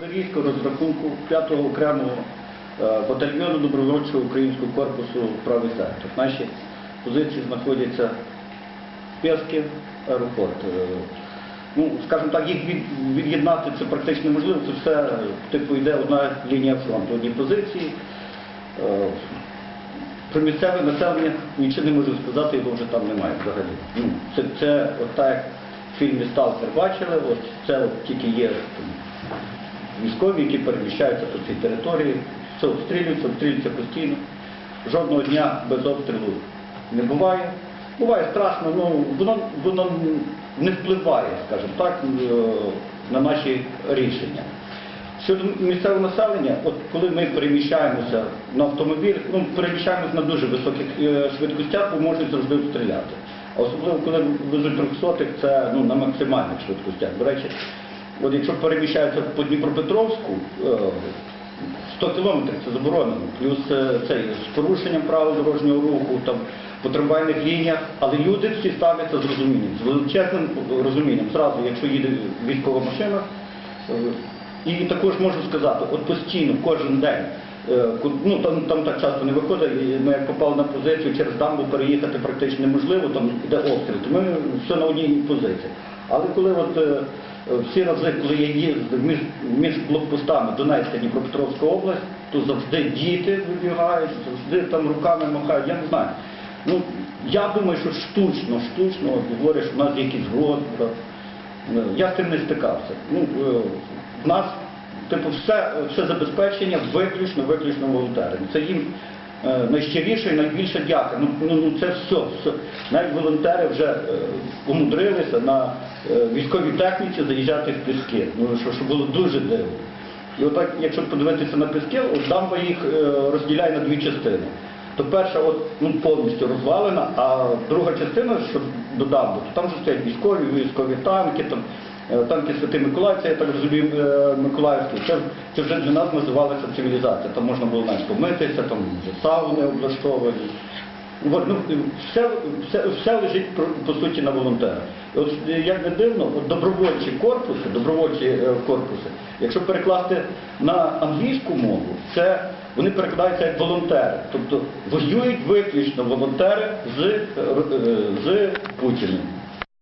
Військо розрахунку 5-го окремого е, батальйону добровольчого українського корпусу правий сектор. Наші позиції знаходяться в Пєскі, аеропорт. Е, Ну, скажімо так, їх від'єднати це практично неможливо. Це все, типу, йде одна лінія фронту, одні позиції. Е, Про місцеве населення нічого не можу сказати, його вже там немає взагалі. Ну, це, це от так, як в фільмі Сталкер бачили, от це от тільки є військові, які переміщаються по цій території, все обстрілюються, обстрілюються постійно. Жодного дня без обстрілу не буває. Буває страшно, ну воно, воно не впливає, скажімо так, е, на наші рішення. Щодо місцевого населення, от коли ми переміщаємося на автомобіль, ну переміщаємося на дуже високих е, швидкостях, бо можуть завжди обстріляти. А особливо коли везуть трьохсотих, це ну, на максимальних швидкостях. До речі, от якщо переміщаються по Дніпропетровську, е, 100 кілометрів це заборонено, плюс е, цей з порушенням правил дорожнього руху, там по трамвайних лініях, але люди всі ставляться з розумінням, з величезним розумінням. Зразу, якщо їде військова машина, е, і також можу сказати, от постійно, кожен день, е, ну там, там так часто не виходить, і ми як попали на позицію, через дамбу переїхати практично неможливо, там йде обстріл, то ми все на одній позиції. Але коли от е, всі рази, коли я їздив між, між блокпостами Донецька Дніпропетровська область, то завжди діти вибігають, завжди там руками махають, я не знаю. Ну, я думаю, що штучно, штучно, говорять, що в нас є якийсь розбрат. Ну, Я з цим не стикався. Ну, е, в нас, типу, все, все забезпечення виключно, виключно волонтерами. Це їм е, найщиріше і найбільше дяка. Ну, ну, ну це все, все. Навіть волонтери вже е, умудрилися на е, військовій техніці заїжджати в піски. Ну, що, що було дуже дивно. І отак, якщо подивитися на піски, от дамба їх е, розділяє на дві частини. То перша от, ну, повністю розвалена, а друга частина, що до дамби, то там вже стоять військові, військові танки, там, е, танки Святий Миколай, це я так розумію, е, Миколаївський. Це, це вже для нас називалася цивілізація. Там можна було навіть помитися, там вже сауни облаштовані. От, ну, все, все, все лежить по, суті на волонтерах. Е, як не дивно, добровольчі корпуси, добровольчі е, корпуси, якщо перекласти на англійську мову, це вони перекладаються як волонтери. Тобто воюють виключно волонтери з, е, е, з Путіним.